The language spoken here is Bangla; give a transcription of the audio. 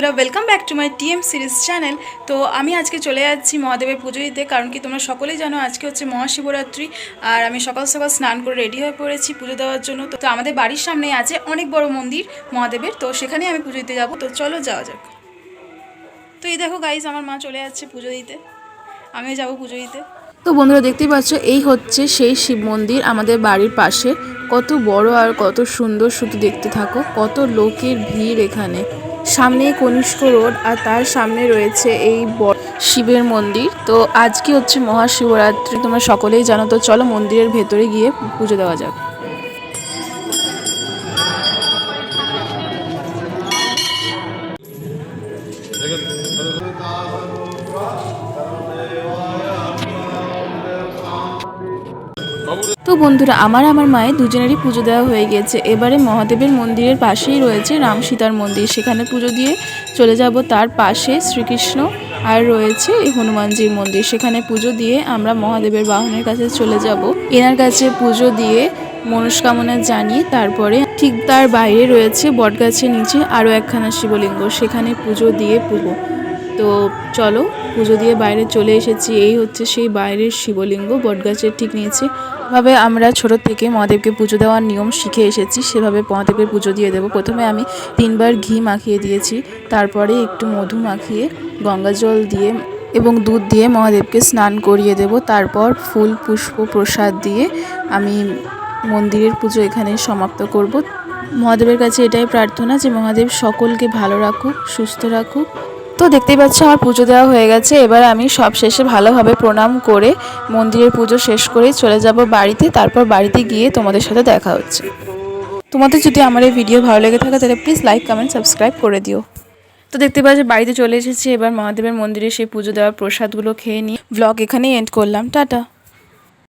বন্ধুরা welcome back to my TM series channel তো আমি আজকে চলে যাচ্ছি মহাদেবের পুজো দিতে, কারণ কি তোমরা সকলেই জানো আজকে হচ্ছে মহাশিবরাত্রি, আর আমি সকাল সকাল স্নান করে রেডি হয়ে পড়েছি পুজো দেওয়ার জন্য। তো আমাদের বাড়ির সামনে আছে অনেক বড় মন্দির মহাদেবের, তো সেখানেই আমি পুজো দিতে যাব। তো চলো যাওয়া যাক। তো এই দেখো গাইজ আমার মা চলে যাচ্ছে পুজো দিতে। আমিও যাব পুজো দিতে। তো বন্ধুরা, দেখতেই পাচ্ছ, এই হচ্ছে সেই শিব মন্দির আমাদের বাড়ির পাশে। কত বড় আর কত সুন্দর, শুধু দেখতে থাকো, কত লোকের ভিড় এখানে। সামনে কনিষ্ক রোড আর তার সামনে রয়েছে এই শিবের মন্দির। তো আজকে হচ্ছে মহাশিবরাত্রি। তোমরা সকলেই জানো, তো চলো মন্দিরের ভেতরে গিয়ে পুজো দেওয়া যাক। তো বন্ধুরা, আমার আমার মায়ের দুজনেরই পুজো দেওয়া হয়ে গেছে। এবারে মহাদেবের মন্দিরের পাশেই রয়েছে রাম সীতার মন্দির। সেখানে পুজো দিয়ে চলে যাব তার পাশে শ্রীকৃষ্ণ আর রয়েছে হনুমানজির মন্দির। সেখানে পুজো দিয়ে আমরা মহাদেবের বাহনের কাছে চলে যাব। এনার কাছে পুজো দিয়ে মনস্কামনা জানিয়ে তারপরে ঠিক তার বাইরে রয়েছে বটগাছের নিচে আরও একখানা শিবলিঙ্গ। সেখানে পুজো দিয়ে পুজো তো চলো, পুজো দিয়ে বাইরে চলে এসেছি। এই হচ্ছে সেই বাইরের শিবলিঙ্গ, বটগাছের ঠিক নিয়েছি ভাবে আমরা ছোট থেকে মহাদেবকে পুজো দেওয়ার নিয়ম শিখে এসেছি। সেভাবে মহাদেবের পুজো দিয়ে দেবো। প্রথমে আমি তিনবার ঘি মাখিয়ে দিয়েছি। তারপরে একটু মধু মাখিয়ে, গঙ্গা জল দিয়ে এবং দুধ দিয়ে মহাদেবকে স্নান করিয়ে দেব। তারপর ফুল, পুষ্প, প্রসাদ দিয়ে আমি মন্দিরের পুজো এখানে সমাপ্ত করব। মহাদেবের কাছে এটাই প্রার্থনা যে মহাদেব সকলকে ভালো রাখুক, সুস্থ রাখুক। তো দেখতেই পাচ্ছ আমার পুজো দেওয়া হয়ে গেছে। এবার আমি সব শেষে ভালোভাবে প্রণাম করে মন্দিরের পুজো শেষ করে চলে যাব বাড়িতে। তারপর বাড়িতে গিয়ে তোমাদের সাথে দেখা হচ্ছে। তোমাদের যদি আমার এই ভিডিও ভালো লেগে থাকে, তাহলে প্লিজ লাইক কমেন্ট সাবস্ক্রাইব করে দিও। তো দেখতে পাচ্ছি বাড়িতে চলে এসেছি। এবার মহাদেবের মন্দিরে সেই পুজো দেওয়ার প্রসাদগুলো খেয়ে নিয়ে ব্লগ এখানেই এন্ড করলাম। টাটা।